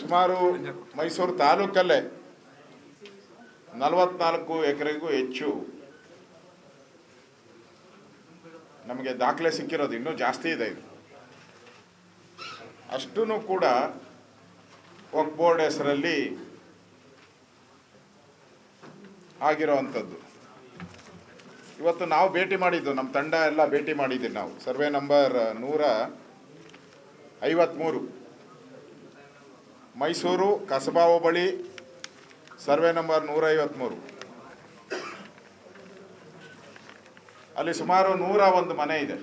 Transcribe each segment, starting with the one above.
ಸುಮಾರು ಮೈಸೂರು ತಾಲೂಕಲ್ಲೇ ನಲವತ್ನಾಲ್ಕು ಎಕರೆಗೂ ಹೆಚ್ಚು ನಮಗೆ ದಾಖಲೆ ಸಿಕ್ಕಿರೋದು ಇನ್ನೂ ಜಾಸ್ತಿ ಇದೆ ಇದು. ಅಷ್ಟೂ ಕೂಡ ವಕ್ ಬೋರ್ಡ್ ಹೆಸರಲ್ಲಿ ಆಗಿರೋವಂಥದ್ದು ಇವತ್ತು ನಾವು ಭೇಟಿ ಮಾಡಿದ್ದು, ನಮ್ಮ ತಂಡ ಎಲ್ಲ ಭೇಟಿ ಮಾಡಿದ್ದೀವಿ ನಾವು. ಸರ್ವೆ ನಂಬರ್ ನೂರ ಐವತ್ತ್ಮೂರು ಮೈಸೂರು ಕಸಬಾ ಹೋಬಳಿ, ಸರ್ವೆ ನಂಬರ್ ನೂರ ಐವತ್ತ್ಮೂರು ಅಲ್ಲಿ ಸುಮಾರು ನೂರ ಒಂದು ಮನೆ ಇದೆ.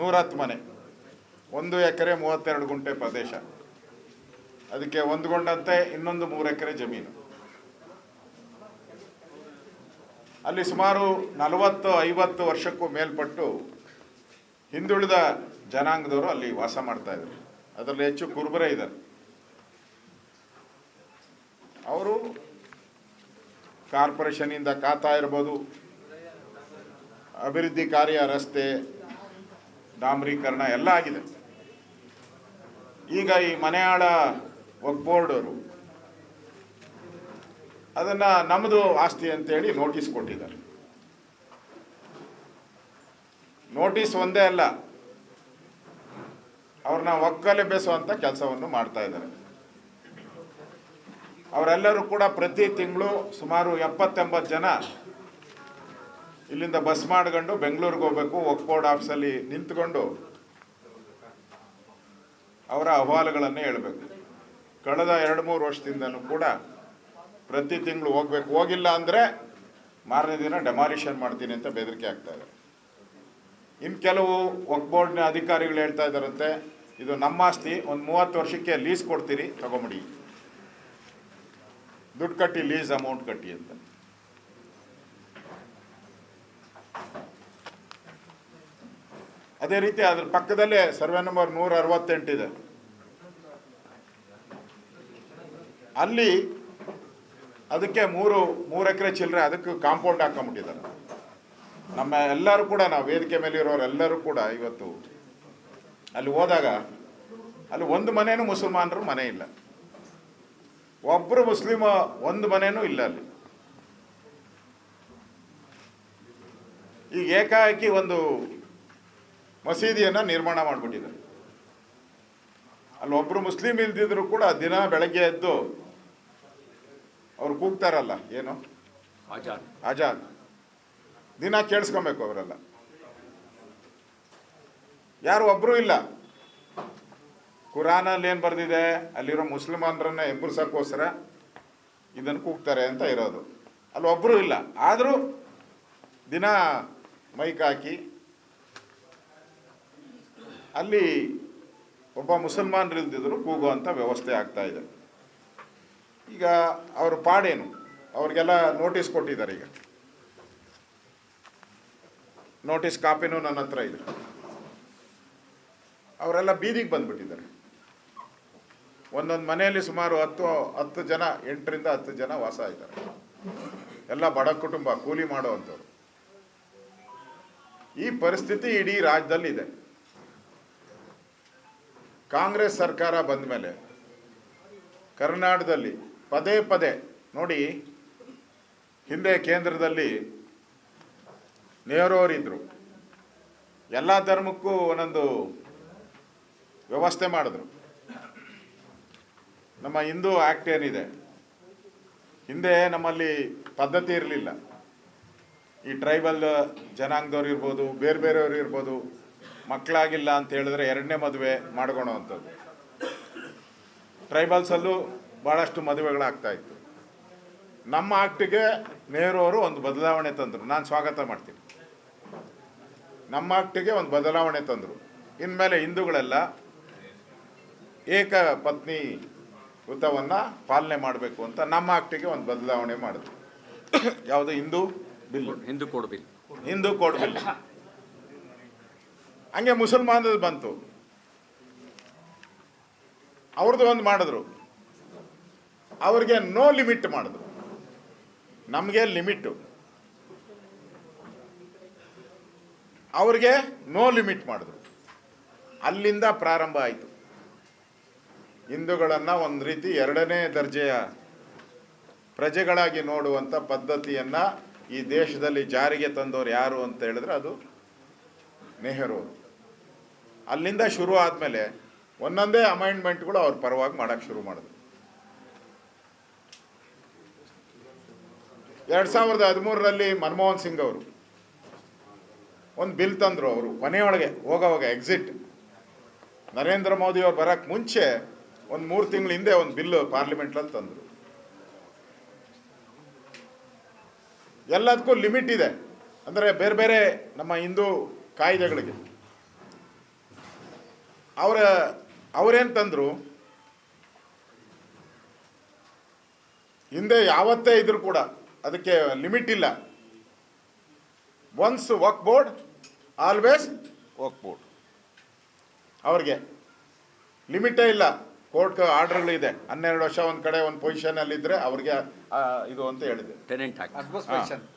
ನೂರ ಹತ್ತು ಮನೆ. ಒಂದು ಎಕರೆ ಮೂವತ್ತೆರಡು ಗುಂಟೆ ಪ್ರದೇಶ. ಅದಕ್ಕೆ ಹೊಂದ್ಕೊಂಡಂತೆ ಇನ್ನೊಂದು ಮೂರು ಎಕರೆ ಜಮೀನು. ಅಲ್ಲಿ ಸುಮಾರು ನಲವತ್ತು, ಐವತ್ತು ವರ್ಷಕ್ಕೂ ಮೇಲ್ಪಟ್ಟು ಹಿಂದುಳಿದ ಜನಾಂಗದವರು ಅಲ್ಲಿ ವಾಸ ಮಾಡ್ತಾ ಇದ್ದಾರೆ ಅದರಲ್ಲಿ ಹೆಚ್ಚು ಕುರುಬರೇ ಇದ್ದಾರೆ. ಅವರು ಕಾರ್ಪೊರೇಷನಿಂದ ಕಾತಾ ಇರ್ಬೋದು. ಅಭಿವೃದ್ಧಿ ಕಾರ್ಯ, ರಸ್ತೆ, ಡಾಂಬರೀಕರಣ ಎಲ್ಲ ಆಗಿದೆ. ಈಗ ಈ ಮನೆಯಾಳ ಬೋರ್ಡವರು ಅದನ್ನ ನಮ್ಮದು ಆಸ್ತಿ ಅಂತೇಳಿ ನೋಟಿಸ್ ಕೊಟ್ಟಿದ್ದಾರೆ. ನೋಟಿಸ್ ಒಂದೇ ಅಲ್ಲ, ಅವ್ರನ್ನ ಒಕ್ಕಲೆಬ್ಬಿಸುವಂತ ಕೆಲಸವನ್ನು ಮಾಡ್ತಾ ಇದ್ದಾರೆ. ಅವರೆಲ್ಲರೂ ಕೂಡ ಪ್ರತಿ ತಿಂಗಳು ಸುಮಾರು ಎಪ್ಪತ್ತೆಂಬತ್ತು ಜನ ಇಲ್ಲಿಂದ ಬಸ್ ಮಾಡ್ಕೊಂಡು ಬೆಂಗಳೂರಿಗೆ ಹೋಗ್ಬೇಕು. ಒಕ್ಬೋರ್ಡ್ ಆಫೀಸಲ್ಲಿ ನಿಂತ್ಕೊಂಡು ಅವರ ಅಹವಾಲುಗಳನ್ನು ಹೇಳಬೇಕು. ಕಳೆದ ಎರಡು ಮೂರು ವರ್ಷದಿಂದನೂ ಕೂಡ ಪ್ರತಿ ತಿಂಗಳು ಹೋಗ್ಬೇಕು. ಹೋಗಿಲ್ಲ ಅಂದರೆ ಮಾರನೇ ದಿನ ಡೆಮಾಲಿಷನ್ ಮಾಡ್ತೀನಿ ಅಂತ ಬೆದರಿಕೆ ಆಗ್ತಾ ಇದೆ ಇನ್ನು ಕೆಲವು ವಕ್ ಬೋರ್ಡ್ನ ಅಧಿಕಾರಿಗಳು ಹೇಳ್ತಾ ಇದ್ದಾರಂತೆ, ಇದು ನಮ್ಮ ಆಸ್ತಿ. ಒಂದು ಮೂವತ್ತು ವರ್ಷಕ್ಕೆ ಲೀಸ್ ಕೊಡ್ತೀರಿ, ತಗೊಂಬಿಡಿ. ದುಡ್ಡು ಕಟ್ಟಿ, ಲೀಸ್ ಅಮೌಂಟ್ ಕಟ್ಟಿ ಅಂತ. ಅದೇ ರೀತಿ ಅದ್ರ ಪಕ್ಕದಲ್ಲೇ ಸರ್ವೆ ನಂಬರ್ ನೂರ ಅರವತ್ತೆಂಟಿದೆ ಅಲ್ಲಿ ಅದಕ್ಕೆ ಮೂರು ಮೂರು ಎಕರೆ ಚಿಲ್ಲರೆ ಅದಕ್ಕೆ ಕಾಂಪೌಂಡ್ ಹಾಕೊಂಡ್ಬಿಟ್ಟಿದ್ದಾರೆ. ನಮ್ಮ ಎಲ್ಲರೂ ಕೂಡ, ನಾವು ವೇದಿಕೆ ಮೇಲೆ ಇರೋರೆಲ್ಲರೂ ಕೂಡ ಇವತ್ತು ಅಲ್ಲಿ ಹೋದಾಗ ಅಲ್ಲಿ ಒಂದು ಮನೇನು ಮುಸಲ್ಮಾನರು ಮನೆ ಇಲ್ಲ. ಒಬ್ಬರು ಮುಸ್ಲಿಮ ಒಂದು ಮನೆಯೂ ಇಲ್ಲ ಅಲ್ಲಿ. ಈಗ ಏಕಾಏಕಿ ಒಂದು ಮಸೀದಿಯನ್ನು ನಿರ್ಮಾಣ ಮಾಡಿಬಿಟ್ಟಿದ್ದಾರೆ. ಅಲ್ಲಿ ಒಬ್ಬರು ಮುಸ್ಲಿಂ ಇಲ್ದಿದ್ರು ಕೂಡ ದಿನ ಬೆಳಗ್ಗೆ ಎದ್ದು ಅವ್ರು ಕೂಗ್ತಾರಲ್ಲ ಏನು? ಆಜಾದ್. ಆಜಾದ್. ದಿನ ಕೇಳಿಸ್ಕೊಬೇಕು ಅವರೆಲ್ಲ. ಯಾರು ಒಬ್ಬರು ಇಲ್ಲ. ಕುರಾನಲ್ಲಿ ಏನು ಬರೆದಿದೆ? ಅಲ್ಲಿರೋ ಮುಸ್ಲಿಮಾನರನ್ನ ಎಬ್ಬರ್ಸಕ್ಕೋಸ್ಕರ ಇದನ್ನು ಕೂಗ್ತಾರೆ ಅಂತ ಇರೋದು. ಅಲ್ಲಿ ಒಬ್ಬರು ಇಲ್ಲ. ಆದರೂ ದಿನ ಮೈಕ್ ಹಾಕಿ ಅಲ್ಲಿ ಒಬ್ಬ ಮುಸಲ್ಮಾನರು ಇಲ್ದಿದ್ರು ಕೂಗುವಂಥ ವ್ಯವಸ್ಥೆ ಆಗ್ತಾ ಇದೆ. ಈಗ ಅವ್ರ ಪಾಡೇನು? ಅವ್ರಿಗೆಲ್ಲ ನೋಟಿಸ್ ಕೊಟ್ಟಿದ್ದಾರೆ ಈಗ. ನೋಟಿಸ್ ಕಾಪಿನೂ ನನ್ನ ಹತ್ರ ಇದೆ. ಅವರೆಲ್ಲ ಬೀದಿಗೆ ಬಂದ್ಬಿಟ್ಟಿದ್ದಾರೆ. ಒಂದೊಂದು ಮನೆಯಲ್ಲಿ ಸುಮಾರು ಹತ್ತು ಹತ್ತು ಜನ, ಎಂಟರಿಂದ ಹತ್ತು ಜನ ವಾಸ ಇದ್ದಾರೆ. ಎಲ್ಲ ಬಡ ಕುಟುಂಬ, ಕೂಲಿ ಮಾಡುವಂಥವ್ರು. ಈ ಪರಿಸ್ಥಿತಿ ಇಡೀ ರಾಜ್ಯದಲ್ಲಿ ಇದೆ ಕಾಂಗ್ರೆಸ್ ಸರ್ಕಾರ ಬಂದ ಮೇಲೆ ಕರ್ನಾಟಕದಲ್ಲಿ ಪದೇ ಪದೇ ನೋಡಿ ಹಿಂದೆ ಕೇಂದ್ರದಲ್ಲಿ ನೆಹರು ಅವರಿದ್ದರು ಎಲ್ಲ ಧರ್ಮಕ್ಕೂ ಒಂದೊಂದು ವ್ಯವಸ್ಥೆ ಮಾಡಿದ್ರು. ನಮ್ಮ ಹಿಂದೂ ಆ್ಯಕ್ಟ್ ಏನಿದೆ? ಹಿಂದೆ ನಮ್ಮಲ್ಲಿ ಪದ್ಧತಿ ಇರಲಿಲ್ಲ. ಈ ಟ್ರೈಬಲ್ ಜನಾಂಗದವ್ರು ಇರ್ಬೋದು, ಬೇರೆ ಬೇರೆಯವ್ರು ಇರ್ಬೋದು, ಮಕ್ಕಳಾಗಿಲ್ಲ ಅಂತ ಹೇಳಿದ್ರೆ ಎರಡನೇ ಮದುವೆ ಮಾಡ್ಕೊಳೋ ಅಂಥದ್ದು. ಟ್ರೈಬಲ್ಸಲ್ಲೂ ಭಾಳಷ್ಟು ಮದುವೆಗಳಾಗ್ತಾ ಇತ್ತು. ನಮ್ಮ ಆಕ್ಟಿಗೆ ನೆಹರು ಅವರು ಒಂದು ಬದಲಾವಣೆ ತಂದರು. ನಾನು ಸ್ವಾಗತ ಮಾಡ್ತೀನಿ. ನಮ್ಮ ಆಕ್ಟಿಗೆ ಒಂದು ಬದಲಾವಣೆ ತಂದರು. ಇನ್ಮೇಲೆ ಹಿಂದೂಗಳೆಲ್ಲ ಏಕ ಪತ್ನಿ ವೃತವನ್ನು ಪಾಲನೆ ಮಾಡಬೇಕು ಅಂತ ನಮ್ಮ ಆಕ್ಟಿಗೆ ಒಂದು ಬದಲಾವಣೆ ಮಾಡಿದ್ರು. ಯಾವುದು? Hindu bill. Hindu code bill. Hindu code bill. ಹಂಗೆ ಮುಸಲ್ಮಾನದ ಬಂತು. ಅವ್ರದ್ದು ಒಂದು ಮಾಡಿದ್ರು. ಅವ್ರಿಗೆ ನೋ ಲಿಮಿಟ್ ಮಾಡಿದ್ರು. ನಮಗೆ ಲಿಮಿಟ್ಟು ಅವ್ರಿಗೆ ನೋ ಲಿಮಿಟ್ ಮಾಡಿದ್ರು. ಅಲ್ಲಿಂದ ಪ್ರಾರಂಭ ಆಯಿತು. ಹಿಂದೂಗಳನ್ನು ಒಂದು ರೀತಿ ಎರಡನೇ ದರ್ಜೆಯ ಪ್ರಜೆಗಳಾಗಿ ನೋಡುವಂಥ ಪದ್ಧತಿಯನ್ನು ಈ ದೇಶದಲ್ಲಿ ಜಾರಿಗೆ ತಂದವರು ಯಾರು ಅಂತ ಹೇಳಿದ್ರೆ ಅದು ನೆಹರು. ಅಲ್ಲಿಂದ ಶುರು ಆದಮೇಲೆ ಒಂದೊಂದೇ ಅಮೈಂಡ್ಮೆಂಟ್ಗಳು ಅವ್ರ ಪರವಾಗಿ ಮಾಡೋಕ್ಕೆ ಶುರು ಮಾಡಿದ್ರು. ಎರಡು ಸಾವಿರದ ಹದಿಮೂರರಲ್ಲಿ ಮನಮೋಹನ್ ಸಿಂಗ್ ಅವರು ಒಂದು ಬಿಲ್ ತಂದರು ಅವರು ಕೊನೆಯೊಳಗೆ ಹೋಗೋವಾಗ ಎಕ್ಸಿಟ್ ನರೇಂದ್ರ ಮೋದಿ ಅವ್ರು ಬರೋಕ್ಕೆ ಮುಂಚೆ ಒಂದು ಮೂರು ತಿಂಗಳ ಹಿಂದೆ ಒಂದು ಬಿಲ್ ಪಾರ್ಲಿಮೆಂಟ್ಲಲ್ಲಿ ತಂದರು. ಎಲ್ಲದಕ್ಕೂ ಲಿಮಿಟ್ ಇದೆ. ಅಂದರೆ ಬೇರೆ ಬೇರೆ ನಮ್ಮ ಹಿಂದೂ ಕಾಯ್ದೆಗಳಿಗೆ. ಅವರ ಅವರೇನು ತಂದರು? ಹಿಂದೆ ಯಾವತ್ತೇ ಇದ್ರು ಕೂಡ ಅದಕ್ಕೆ ಲಿಮಿಟ್ ಇಲ್ಲ. Once Waqf board always Waqf board ಅವ್ರಿಗೆ. ಲಿಮಿಟೇ ಇಲ್ಲ. ಕೋರ್ಟ್ ಆರ್ಡರ್ಗಳು ಇದೆ ಹನ್ನೆರಡು ವರ್ಷ ಒಂದ್ ಕಡೆ ಒಂದು ಪೊಸಿಷನಲ್ಲಿ ಇದ್ರೆ ಅವ್ರಿಗೆ ಇದು ಅಂತ ಹೇಳಿದೆ. ಟೆನೆಂಟ್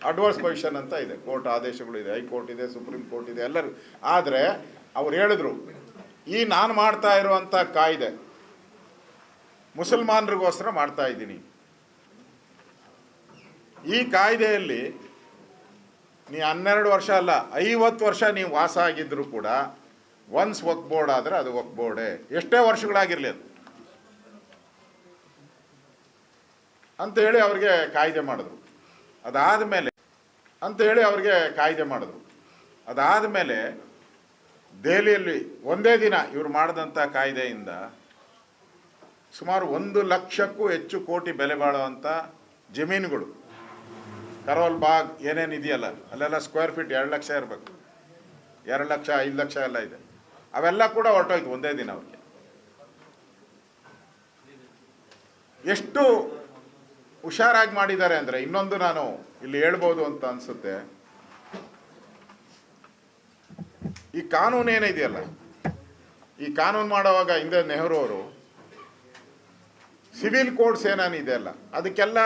ಅಡ್ವಾನ್ಸ್ ಪೊಸಿಷನ್ ಅಂತ ಇದೆ. ಕೋರ್ಟ್ ಆದೇಶಗಳು ಇದೆ ಹೈಕೋರ್ಟ್ ಇದೆ ಸುಪ್ರೀಂ ಕೋರ್ಟ್ ಇದೆ ಎಲ್ಲರೂ. ಆದರೆ ಅವ್ರು ಹೇಳಿದ್ರು ಈ ನಾನು ಮಾಡ್ತಾ ಇರುವಂಥ ಕಾಯ್ದೆ ಮುಸಲ್ಮಾನರಿಗೋಸ್ಕರ ಮಾಡ್ತಾ ಇದ್ದೀನಿ. ಈ ಕಾಯ್ದೆಯಲ್ಲಿ ನೀ ಹನ್ನೆರಡು ವರ್ಷ ಅಲ್ಲ ಐವತ್ತು ವರ್ಷ ನೀವು ವಾಸ ಆಗಿದ್ರು ಕೂಡ ಒನ್ಸ್ ವಕ್ ಬೋರ್ಡ್ ಆದರೆ ಅದು ವಕ್ ಬೋರ್ಡೇ ಎಷ್ಟೇ ವರ್ಷಗಳಾಗಿರಲಿ ಅದು. ಅಂತ ಹೇಳಿ ಅವ್ರಿಗೆ ಕಾಯ್ದೆ ಮಾಡಿದ್ರು. ಅದಾದ ಮೇಲೆ ಅಂತ ಹೇಳಿ ಅವ್ರಿಗೆ ಕಾಯ್ದೆ ಮಾಡಿದ್ರು. ಅದಾದ ಮೇಲೆ ದೆಹಲಿಯಲ್ಲಿ ಒಂದೇ ದಿನ ಇವ್ರು ಮಾಡಿದಂಥ ಕಾಯ್ದೆಯಿಂದ ಸುಮಾರು ಒಂದು ಲಕ್ಷಕ್ಕೂ ಹೆಚ್ಚು ಕೋಟಿ ಬೆಲೆ ಬಾಳುವಂಥ ಜಮೀನುಗಳು ಕರೋಲ್ ಬಾಗ್ ಏನೇನು ಇದೆಯಲ್ಲ, ಅಲ್ಲೆಲ್ಲ ಸ್ಕ್ವೇರ್ ಫೀಟ್ ಎರಡು ಲಕ್ಷ ಇರಬೇಕು. ಎರಡು ಲಕ್ಷ, ಐದು ಲಕ್ಷ ಎಲ್ಲ ಇದೆ. ಅವೆಲ್ಲ ಕೂಡ ಹೊರಟೋಯ್ತು ಒಂದೇ ದಿನ ಅವ್ರಿಗೆ. ಎಷ್ಟು ಹುಷಾರಾಗಿ ಮಾಡಿದ್ದಾರೆ ಅಂದರೆ ಇನ್ನೊಂದು ನಾನು ಇಲ್ಲಿ ಹೇಳ್ಬೋದು ಅಂತ ಅನಿಸುತ್ತೆ. ಈ ಕಾನೂನು ಏನಿದೆಯಲ್ಲ, ಈ ಕಾನೂನು ಮಾಡುವಾಗ ಹಿಂದೆ ನೆಹರು ಅವರು ಸಿವಿಲ್ ಕೋಡ್ಸ್ ಏನೇನಿದೆ ಅಲ್ಲ ಅದಕ್ಕೆಲ್ಲ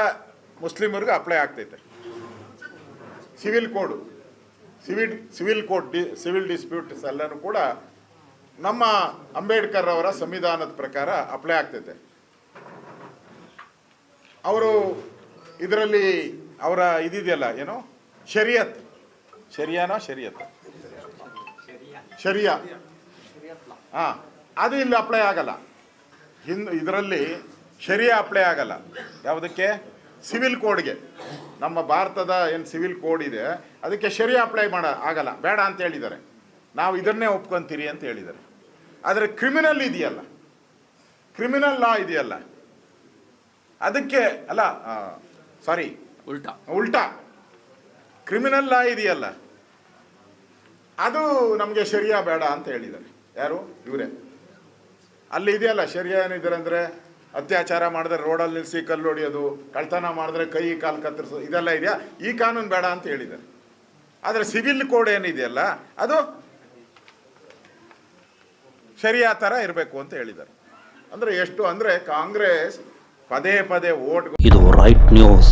ಮುಸ್ಲಿಮರಿಗೂ ಅಪ್ಲೈ ಆಗ್ತೈತೆ. Civil code, civil civil code D, civil disputes ಎಲ್ಲನೂ ಕೂಡ ನಮ್ಮ ಅಂಬೇಡ್ಕರ್ ಅವರ ಸಂವಿಧಾನದ ಪ್ರಕಾರ ಅಪ್ಲೈ ಆಗ್ತೈತೆ. ಅವರು ಇದರಲ್ಲಿ ಅವರ ಇದಿದೆಯಲ್ಲ, ಏನು? ಶರಿಯತ್. ಶರಿಯಾನೋ ಶರಿಯತ್? ಶರಿಯಾ. ಹಾಂ, ಅದು ಇಲ್ಲಿ ಅಪ್ಲೈ ಆಗಲ್ಲ. ಹಿಂದ್, ಇದರಲ್ಲಿ ಶರಿಯಾ ಅಪ್ಲೈ ಆಗಲ್ಲ. ಯಾವುದಕ್ಕೆ? ಸಿವಿಲ್ ಕೋಡ್ಗೆ. ನಮ್ಮ ಭಾರತದ ಏನು ಸಿವಿಲ್ ಕೋಡ್ ಇದೆ, ಅದಕ್ಕೆ ಶರಿಯಾ ಅಪ್ಲೈ ಮಾಡ, ಆಗಲ್ಲ. ಬೇಡ ಅಂತ ಹೇಳಿದ್ದಾರೆ. ನಾವು ಇದನ್ನೇ ಒಪ್ಕೊಂತೀರಿ ಅಂತ ಹೇಳಿದ್ದಾರೆ. ಆದರೆ ಕ್ರಿಮಿನಲ್ ಇದೆಯಲ್ಲ. ಕ್ರಿಮಿನಲ್ ಲಾ ಇದೆಯಲ್ಲ. ಅದಕ್ಕೆ ಅಲ್ಲ ಸಾರಿ ಉಲ್ಟಾ. ಉಲ್ಟಾ. ಕ್ರಿಮಿನಲ್ ಲಾ ಇದೆಯಲ್ಲ. ಅದು ನಮಗೆ ಶರಿಯಾ ಬೇಡ ಅಂತ ಹೇಳಿದ್ದಾರೆ. ಯಾರು? ಇವರೇ. ಅಲ್ಲಿ ಇದೆಯಲ್ಲ ಶರಿಯಾ ಏನಿದ್ದಾರೆ ಅಂದರೆ ಅತ್ಯಾಚಾರ ಮಾಡಿದ್ರೆ ರೋಡಲ್ಲಿ ನಿಲ್ಲಿಸಿ ಕಲ್ಲು ಹೊಡೆಯೋದು ಕಳ್ತನ ಮಾಡಿದ್ರೆ ಕೈ ಕಾಲು ಕತ್ತರಿಸೋದು ಇದೆಲ್ಲ ಇದೆಯಾ? ಈ ಕಾನೂನು ಬೇಡ ಅಂತ ಹೇಳಿದ್ದಾರೆ. ಆದರೆ ಸಿವಿಲ್ ಕೋಡ್ ಏನಿದೆಯಲ್ಲ ಅದು ಶರಿಯಾ ಥರ ಇರಬೇಕು ಅಂತ ಹೇಳಿದ್ದಾರೆ. ಅಂದರೆ ಎಷ್ಟು? ಅಂದರೆ ಕಾಂಗ್ರೆಸ್ ಪದೇ ಪದೇ ಓಟ್ ಇದು ರೈಟ್ ನ್ಯೂಸ್